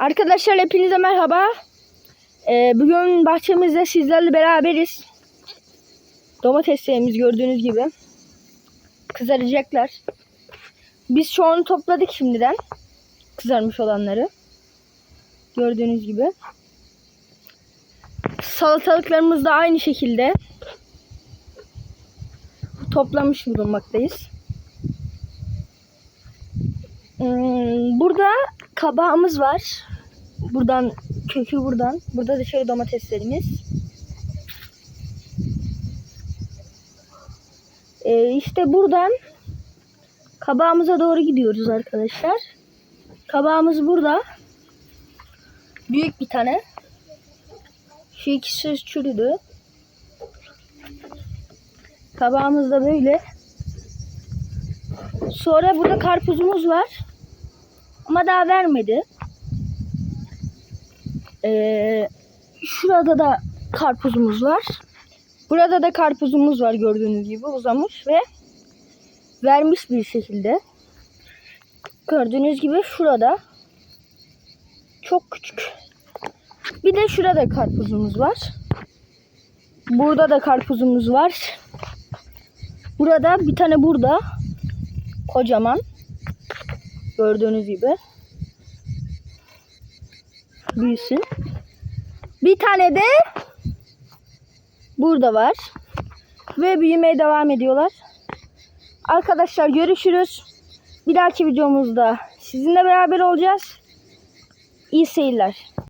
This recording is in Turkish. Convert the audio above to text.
Arkadaşlar hepinize merhaba. Ee, bugün bahçemizde sizlerle beraberiz. Domateslerimiz gördüğünüz gibi. Kızaracaklar. Biz çoğunu topladık şimdiden. Kızarmış olanları. Gördüğünüz gibi. Salatalıklarımız da aynı şekilde. Toplamış bulunmaktayız. Hmm, Burada kabağımız var. Buradan kökü buradan. Burada da şöyle domateslerimiz. Ee, işte buradan kabağımıza doğru gidiyoruz arkadaşlar. Kabağımız burada. Büyük bir tane. Şu ikisi çürüdü. Kabağımız da böyle. Sonra burada karpuzumuz var. Ama daha vermedi. Ee, şurada da karpuzumuz var. Burada da karpuzumuz var gördüğünüz gibi uzamış ve vermiş bir şekilde. Gördüğünüz gibi şurada çok küçük. Bir de şurada karpuzumuz var. Burada da karpuzumuz var. Burada bir tane burada kocaman gördüğünüz gibi büyüsün. Bir tane de burada var. Ve büyümeye devam ediyorlar. Arkadaşlar görüşürüz. Bir dahaki videomuzda sizinle beraber olacağız. İyi seyirler.